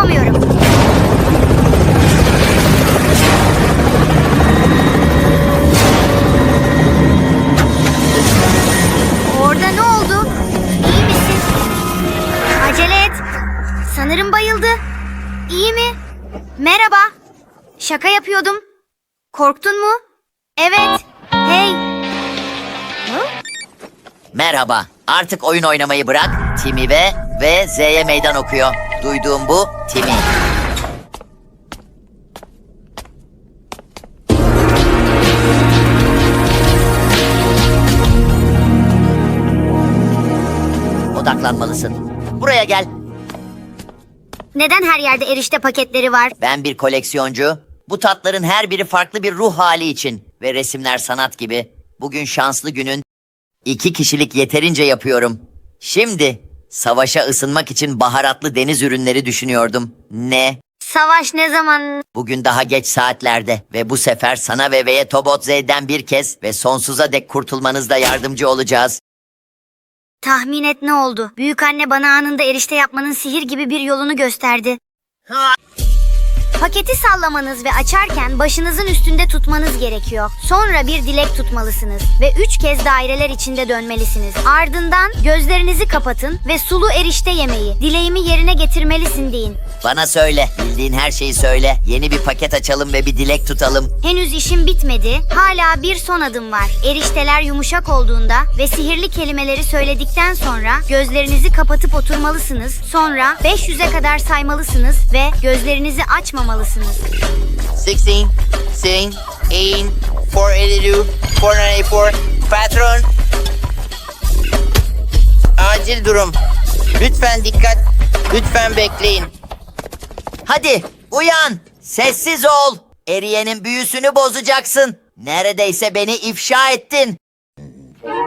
yapamıyorum. Orada ne oldu? İyi misin? Acele et. Sanırım bayıldı. İyi mi? Merhaba. Şaka yapıyordum. Korktun mu? Evet. Hey. Merhaba. Artık oyun oynamayı bırak. Timi ve ve Z'ye meydan okuyor. Duyduğum bu Timi. Odaklanmalısın. Buraya gel. Neden her yerde erişte paketleri var? Ben bir koleksiyoncu. Bu tatların her biri farklı bir ruh hali için. Ve resimler sanat gibi. Bugün şanslı günün. iki kişilik yeterince yapıyorum. Şimdi savaşa ısınmak için baharatlı deniz ürünleri düşünüyordum. Ne? Savaş ne zaman? Bugün daha geç saatlerde ve bu sefer sana ve V'ye Tobot Z'den bir kez ve sonsuza dek kurtulmanızda yardımcı olacağız. Tahmin et ne oldu? Büyük anne bana anında erişte yapmanın sihir gibi bir yolunu gösterdi. Paketi sallamanız ve açarken başınızın üstünde tutmanız gerekiyor. Sonra bir dilek tutmalısınız ve üç kez daireler içinde dönmelisiniz. Ardından gözlerinizi kapatın ve sulu erişte yemeği, dileğimi yerine getirmelisin deyin. Bana söyle, bildiğin her şeyi söyle. Yeni bir paket açalım ve bir dilek tutalım. Henüz işim bitmedi. Hala bir son adım var. Erişteler yumuşak olduğunda ve sihirli kelimeleri söyledikten sonra gözlerinizi kapatıp oturmalısınız. Sonra 500'e kadar saymalısınız ve gözlerinizi açmamalısınız. 16, 16, 18, 482, 494, patron. Acil durum. Lütfen dikkat. Lütfen bekleyin. Hadi uyan. Sessiz ol. Eriyenin büyüsünü bozacaksın. Neredeyse beni ifşa ettin.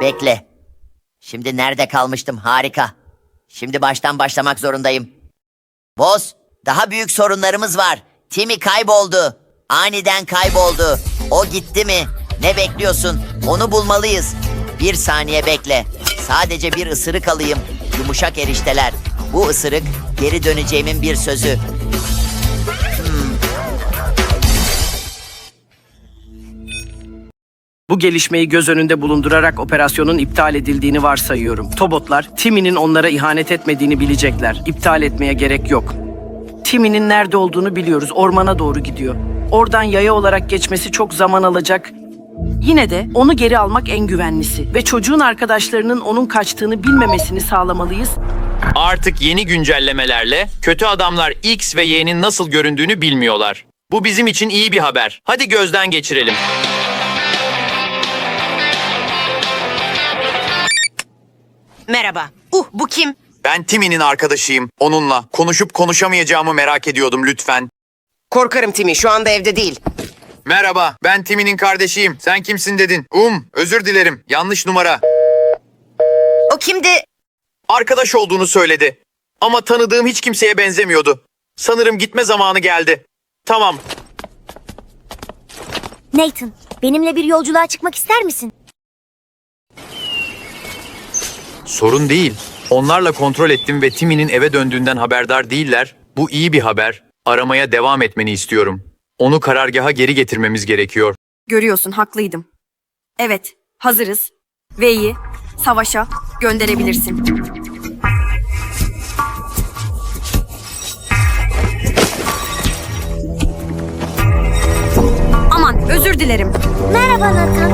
Bekle. Şimdi nerede kalmıştım? Harika. Şimdi baştan başlamak zorundayım. Boz, daha büyük sorunlarımız var. Timmy kayboldu. Aniden kayboldu. O gitti mi? Ne bekliyorsun? Onu bulmalıyız. Bir saniye bekle. Sadece bir ısırık alayım. Yumuşak erişteler. Bu ısırık geri döneceğimin bir sözü. Bu gelişmeyi göz önünde bulundurarak operasyonun iptal edildiğini varsayıyorum. Tobotlar, Timmy'nin onlara ihanet etmediğini bilecekler. İptal etmeye gerek yok. Timmy'nin nerede olduğunu biliyoruz. Ormana doğru gidiyor. Oradan yaya olarak geçmesi çok zaman alacak. Yine de onu geri almak en güvenlisi ve çocuğun arkadaşlarının onun kaçtığını bilmemesini sağlamalıyız. Artık yeni güncellemelerle kötü adamlar X ve Y'nin nasıl göründüğünü bilmiyorlar. Bu bizim için iyi bir haber. Hadi gözden geçirelim. Merhaba. Uh bu kim? Ben Timmy'nin arkadaşıyım. Onunla konuşup konuşamayacağımı merak ediyordum lütfen. Korkarım Timi şu anda evde değil. Merhaba, ben Timmy'nin kardeşiyim. Sen kimsin dedin? Um, özür dilerim. Yanlış numara. O kimdi? Arkadaş olduğunu söyledi. Ama tanıdığım hiç kimseye benzemiyordu. Sanırım gitme zamanı geldi. Tamam, Nathan, benimle bir yolculuğa çıkmak ister misin? Sorun değil. Onlarla kontrol ettim ve Timmy'nin eve döndüğünden haberdar değiller. Bu iyi bir haber. Aramaya devam etmeni istiyorum. Onu karargaha geri getirmemiz gerekiyor. Görüyorsun haklıydım. Evet, hazırız. V'yi savaşa gönderebilirsin. Aman özür dilerim. Merhaba Nathan.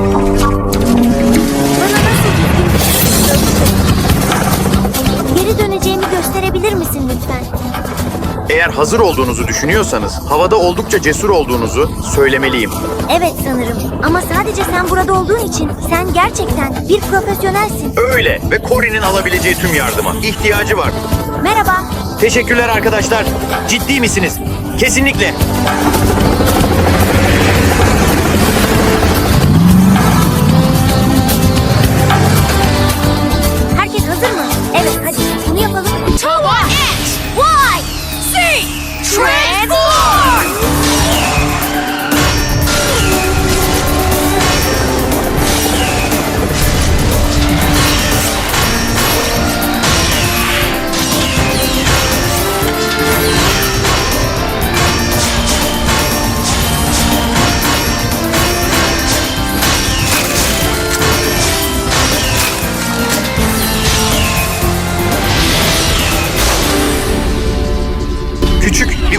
Bana nasıl düzgün Eğer hazır olduğunuzu düşünüyorsanız havada oldukça cesur olduğunuzu söylemeliyim. Evet sanırım. Ama sadece sen burada olduğun için sen gerçekten bir profesyonelsin. Öyle ve Cory'nin alabileceği tüm yardıma ihtiyacı var. Merhaba. Teşekkürler arkadaşlar. Ciddi misiniz? Kesinlikle.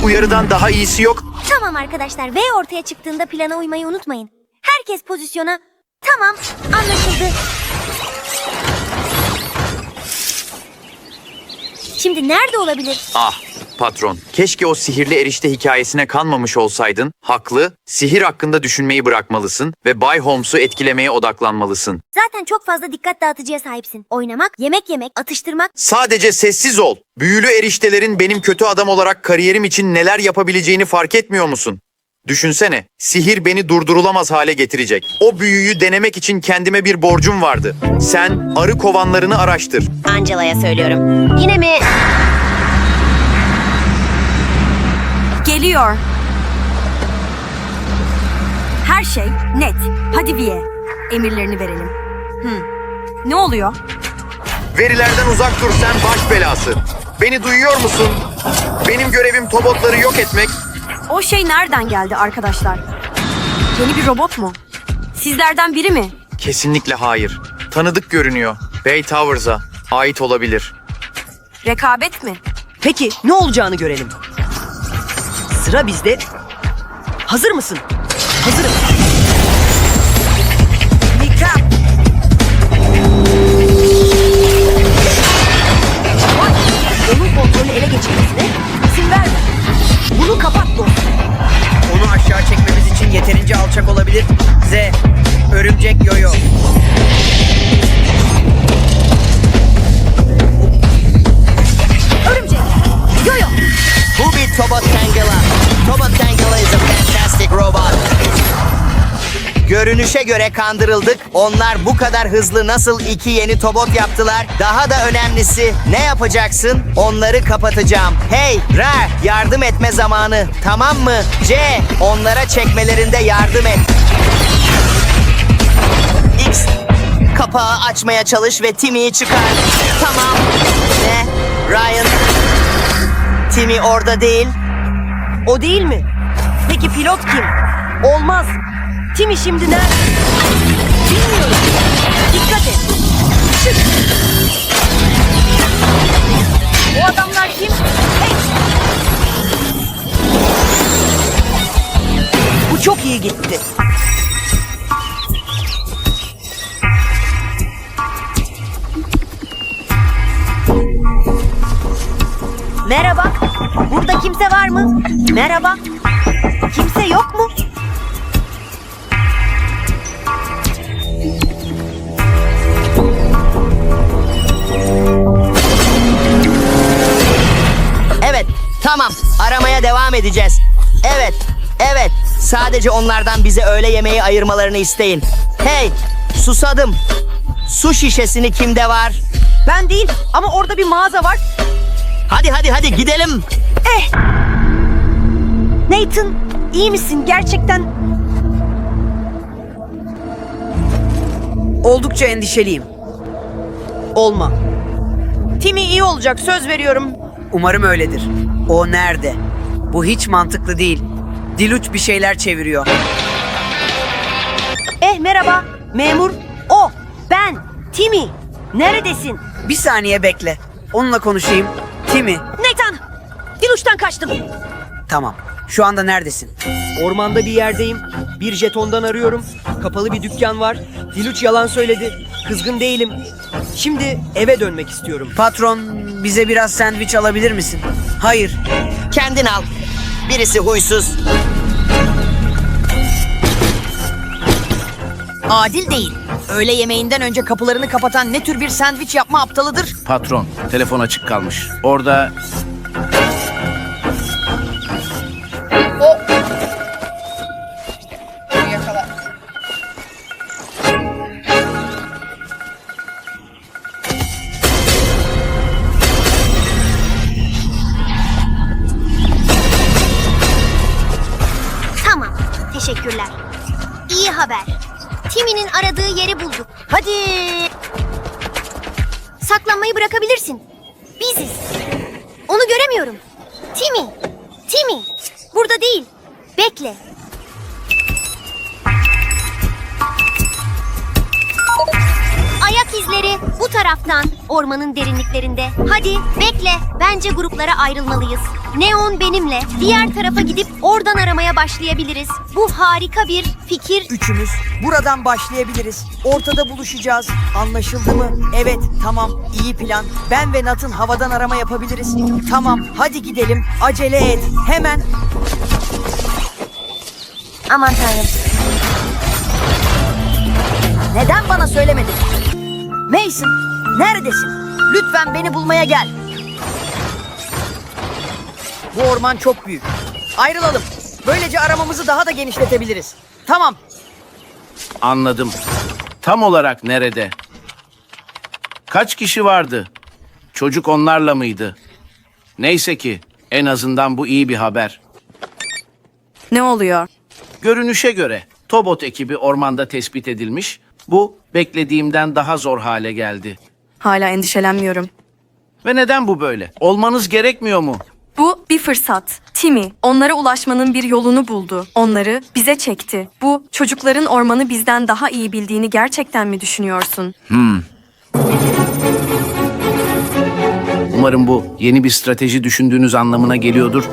Bir uyarıdan daha iyisi yok. Tamam arkadaşlar V ortaya çıktığında plana uymayı unutmayın. Herkes pozisyona. Tamam anlaşıldı. Şimdi nerede olabilir? Ah patron. Keşke o sihirli erişte hikayesine kanmamış olsaydın. Haklı. Sihir hakkında düşünmeyi bırakmalısın ve Bay Holmes'u etkilemeye odaklanmalısın. Zaten çok fazla dikkat dağıtıcıya sahipsin. Oynamak, yemek yemek, atıştırmak. Sadece sessiz ol. Büyülü eriştelerin benim kötü adam olarak kariyerim için neler yapabileceğini fark etmiyor musun? Düşünsene, sihir beni durdurulamaz hale getirecek. O büyüyü denemek için kendime bir borcum vardı. Sen arı kovanlarını araştır. Angela'ya söylüyorum. Yine mi? Geliyor. Her şey net. Hadi Viye. Emirlerini verelim. Hmm. Ne oluyor? Verilerden uzak dur sen baş belası. Beni duyuyor musun? Benim görevim tobotları yok etmek. O şey nereden geldi arkadaşlar? Yeni bir robot mu? Sizlerden biri mi? Kesinlikle hayır. Tanıdık görünüyor. Bay Towers'a ait olabilir. Rekabet mi? Peki ne olacağını görelim. Sıra bizde. Hazır mısın? Hazırım. Mika. Onun kontrolü ele geçirmesine izin verme. Bunu kapat dostum. Onu aşağı çekmemiz için yeterince alçak olabilir. Z. Örümcek yoyo. Örümcek. Yo-yo. Bu bir Tobot Tangela. Tobot Tangela is a fantastic robot. Görünüşe göre kandırıldık. Onlar bu kadar hızlı nasıl iki yeni Tobot yaptılar? Daha da önemlisi ne yapacaksın? Onları kapatacağım. Hey Ra yardım etme zamanı. Tamam mı? C onlara çekmelerinde yardım et. X kapağı açmaya çalış ve Timmy'yi çıkar. Tamam. Ne? Ryan Timmy orada değil. O değil mi? Peki pilot kim? Olmaz. Timmy şimdi nerede? Bilmiyorum. Dikkat et. Çık. O adamlar kim? Hey. Bu çok iyi gitti. Merhaba. Burada kimse var mı? Merhaba. Kimse yok mu? Evet, tamam. Aramaya devam edeceğiz. Evet, evet. Sadece onlardan bize öğle yemeği ayırmalarını isteyin. Hey, susadım. Su şişesini kimde var? Ben değil ama orada bir mağaza var. Hadi hadi hadi gidelim. Nathan iyi misin gerçekten? Oldukça endişeliyim. Olma. Timmy iyi olacak söz veriyorum. Umarım öyledir. O nerede? Bu hiç mantıklı değil. Diluç bir şeyler çeviriyor. Eh merhaba memur. O ben Timmy. Neredesin? Bir saniye bekle. Onunla konuşayım. Timi. Nathan. Diluç'tan kaçtım. Tamam. Şu anda neredesin? Ormanda bir yerdeyim. Bir jetondan arıyorum. Kapalı bir dükkan var. Diluç yalan söyledi. Kızgın değilim. Şimdi eve dönmek istiyorum. Patron bize biraz sandviç alabilir misin? Hayır. Kendin al. Birisi huysuz. Adil değil. Öğle yemeğinden önce kapılarını kapatan ne tür bir sandviç yapma aptalıdır? Patron, telefon açık kalmış. Orada Saklanmayı bırakabilirsin. Biziz. Onu göremiyorum. Timmy. Timmy. Burada değil. Bekle. Ayak izleri bu taraftan ormanın derinliklerinde. Hadi bekle. Bence gruplara ayrılmalıyız. Neon benimle. Diğer tarafa gidip oradan aramaya başlayabiliriz. Bu harika bir fikir. Üçümüz buradan başlayabiliriz. Ortada buluşacağız. Anlaşıldı mı? Evet, tamam. İyi plan. Ben ve Nat'ın havadan arama yapabiliriz. Tamam, hadi gidelim. Acele et. Hemen. Aman tanrım. Neden bana söylemedin? Mason, neredesin? Lütfen beni bulmaya gel. Bu orman çok büyük. Ayrılalım. Böylece aramamızı daha da genişletebiliriz. Tamam. anladım. Tam olarak nerede? Kaç kişi vardı? Çocuk onlarla mıydı? Neyse ki en azından bu iyi bir haber. Ne oluyor? Görünüşe göre Tobot ekibi ormanda tespit edilmiş. Bu beklediğimden daha zor hale geldi. Hala endişelenmiyorum. Ve neden bu böyle? Olmanız gerekmiyor mu? Bu bir fırsat. Timmy onlara ulaşmanın bir yolunu buldu. Onları bize çekti. Bu çocukların ormanı bizden daha iyi bildiğini gerçekten mi düşünüyorsun? Umarım bu yeni bir strateji düşündüğünüz anlamına geliyordur.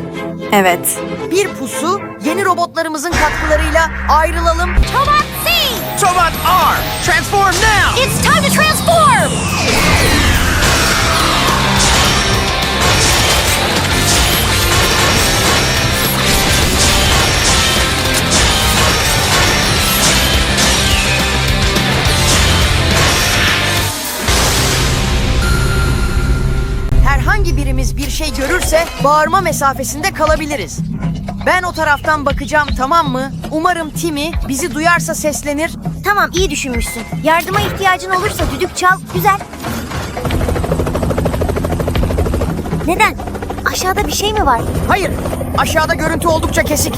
Evet. Bir pusu, yeni robotlarımızın katkılarıyla ayrılalım. Tobat C! Tobat R! Transform now! It's time to transform! Herhangi birimiz bir şey görürse bağırma mesafesinde kalabiliriz. Ben o taraftan bakacağım tamam mı? Umarım Timmy bizi duyarsa seslenir. Tamam iyi düşünmüşsün. Yardıma ihtiyacın olursa düdük çal. Güzel. Neden? Aşağıda bir şey mi var? Hayır, aşağıda görüntü oldukça kesik.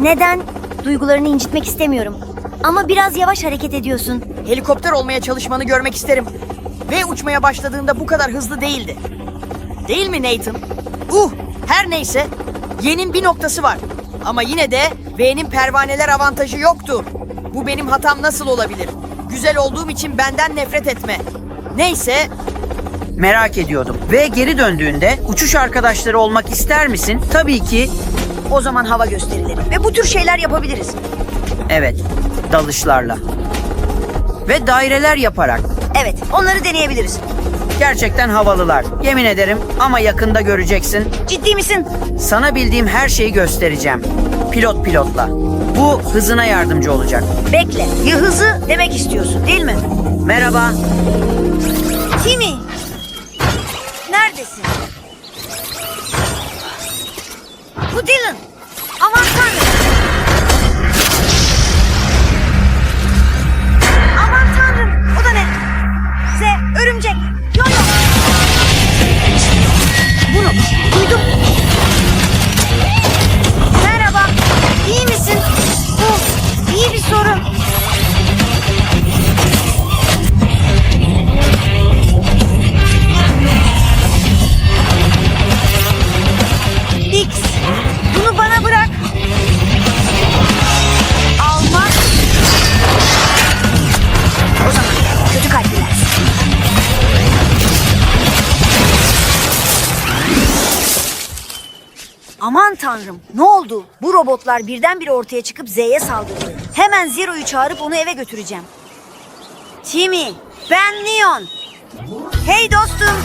Neden? Duygularını incitmek istemiyorum. Ama biraz yavaş hareket ediyorsun. Helikopter olmaya çalışmanı görmek isterim. Ve uçmaya başladığında bu kadar hızlı değildi. Değil mi Nathan? Uh, her neyse. Y'nin bir noktası var. Ama yine de V'nin pervaneler avantajı yoktu. Bu benim hatam nasıl olabilir? Güzel olduğum için benden nefret etme. Neyse, Merak ediyordum. Ve geri döndüğünde uçuş arkadaşları olmak ister misin? Tabii ki. o zaman hava gösterileri. Ve bu tür şeyler yapabiliriz. Evet. Dalışlarla. Ve daireler yaparak. Evet, onları deneyebiliriz. Gerçekten havalılar. Yemin ederim ama yakında göreceksin. Ciddi misin? Sana bildiğim her şeyi göstereceğim. Pilot pilotla. Bu hızına yardımcı olacak. Bekle. Ya hızı demek istiyorsun değil mi? Merhaba. Timmy! Neredesin? Bu Dylan. Tanrım ne oldu? Bu robotlar birdenbire ortaya çıkıp Z'ye saldırdı. Hemen Zero'yu çağırıp onu eve götüreceğim. Timmy, ben Neon. Hey dostum,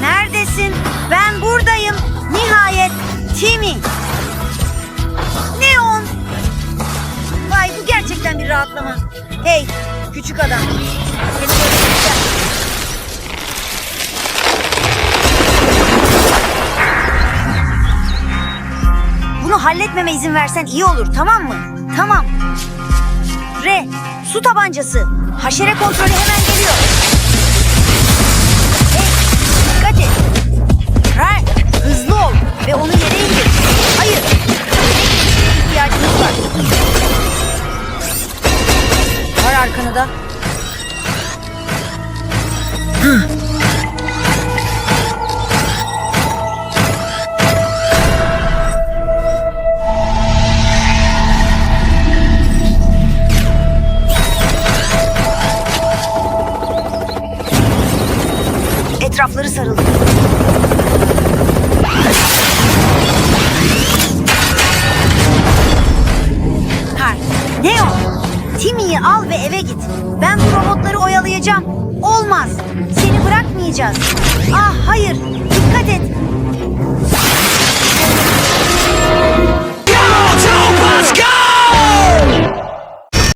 neredesin? Ben buradayım. Nihayet Timmy. Neon. Vay bu gerçekten bir rahatlama. Hey küçük adam. Seni Bunu halletmeme izin versen iyi olur tamam mı? Tamam. R. Su tabancası. Haşere kontrolü hemen geliyor. Hey, dikkat et. R. Hızlı ol ve onu yere indir. Hayır. İhtiyacımız var. Var arkana da. Etrafları сейчас.